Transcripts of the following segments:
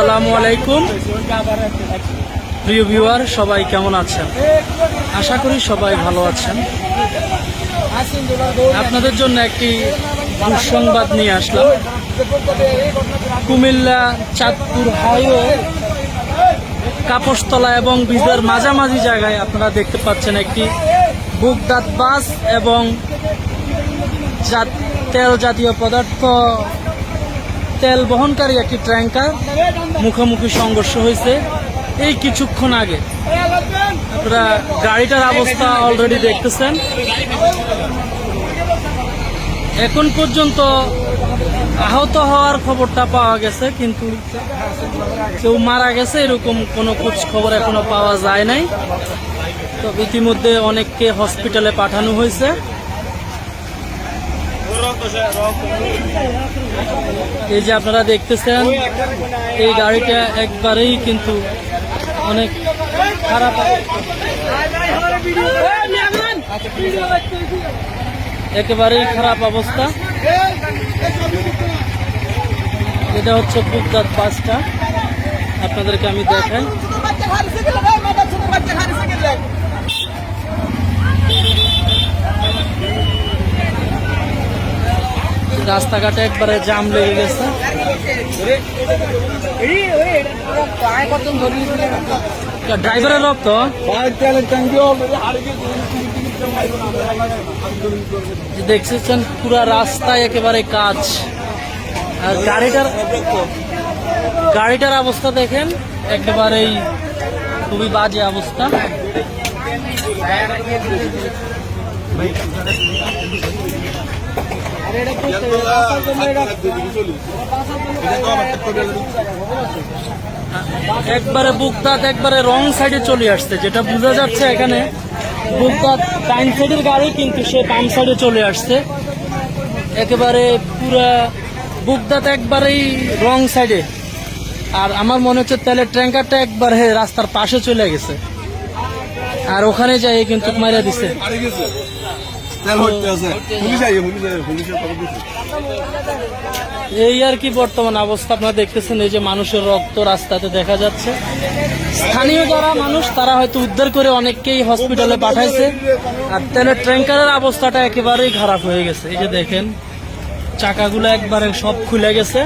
আসসালামু আলাইকুম। প্রিয় ভিউয়ার, সবাই কেমন আছেন? আশা করি সবাই ভালো আছেন। আপনাদের জন্য একটি দুঃসংবাদ নিয়ে আসলাম। কুমিল্লা চাঁদপুর হাইওয়ে, কাপসতলা এবং বীজের মাঝামাঝি জায়গায় আপনারা দেখতে পাচ্ছেন একটি বুকদাত বাস এবং তেল জাতীয় পদার্থ তেল বহনকারী একটি ট্যাঙ্কার মুখোমুখি সংঘর্ষ হয়েছে। এই কিছুক্ষণ আগে আপনারা গাড়িটার অবস্থা অলরেডি দেখতেছেন। এখন পর্যন্ত আহত হওয়ার খবরটা পাওয়া গেছে, কিন্তু কেউ মারা গেছে এরকম কোনো খোঁজ খবর এখনও পাওয়া যায় নাই। তো ইতিমধ্যে অনেককে হসপিটালে পাঠানো হয়েছে। এই যে আপনারা দেখতেছেন, এই গাড়িটা একবারেই কিন্তু অনেক খারাপ একেবারেই খারাপ অবস্থা। এটা হচ্ছে বুকদাত বাসটা। আপনাদেরকে আমি দেখাই। রাস্তাঘাটে একবারে জাম লেগে গেছে। ড্রাইভারের রক্ত দেখছেন পুরা রাস্তায় একেবারে কাজ। আর গাড়িটার গাড়িটার অবস্থা দেখেন, একেবারেই খুবই বাজে অবস্থা। একবারে বুকদাত একবারে রং সাইডে চলে আসছে যেটা বোঝা যাচ্ছে এখানে বুকদাত ডাইন সাইডের গাড়ি কিন্তু সে বাম সাইডে চলে আসছে একেবারে পুরা বুকদাত একবারেই রং সাইডে আর আমার মনে হচ্ছে তেলের ট্যাঙ্কারটা একবার হে রাস্তার পাশে চলে গেছে আর ওখানে যাই কিন্তু মারা দিছে এই আর কি বর্তমান অবস্থা আপনারা দেখতেছেন এই যে মানুষের রক্ত রাস্তাতে দেখা যাচ্ছে। স্থানীয় যারা মানুষ তারা হয়তো উদ্ধার করে অনেককেই হসপিটালে পাঠাইছে। আর তেলের ট্যাঙ্কারের অবস্থাটা একেবারেই খারাপ হয়ে গেছে। এই যে দেখেন চাকাগুলো একবারে সব খুলে গেছে।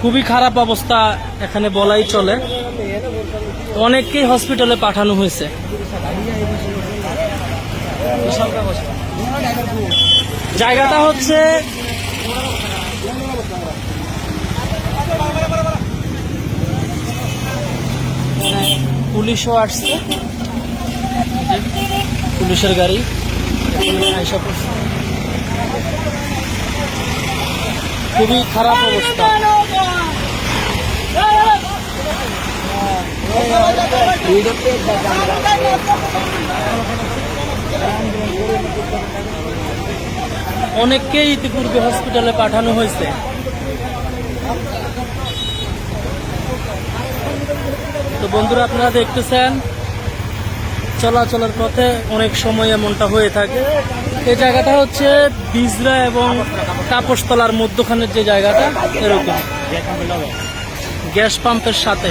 খুবই খারাপ অবস্থা এখানে বলাই চলে। অনেককেই হসপিটালে পাঠানো হয়েছে। জায়গাটা হচ্ছে পুলিশও আসছে। পুলিশের গাড়ি। খুবই খারাপ অবস্থা। অনেককেই ইতিপূর্বে হসপিটালে পাঠানো হয়েছে। তো বন্ধুরা, আপনারা দেখতেছেন, চলাচলের পথে অনেক সময় এমনটা হয়ে থাকে। এই জায়গাটা হচ্ছে বিজরা এবং তাপসতলার মধ্যখানের যে জায়গাটা, এরকম। গ্যাস পাম্পের সাথে।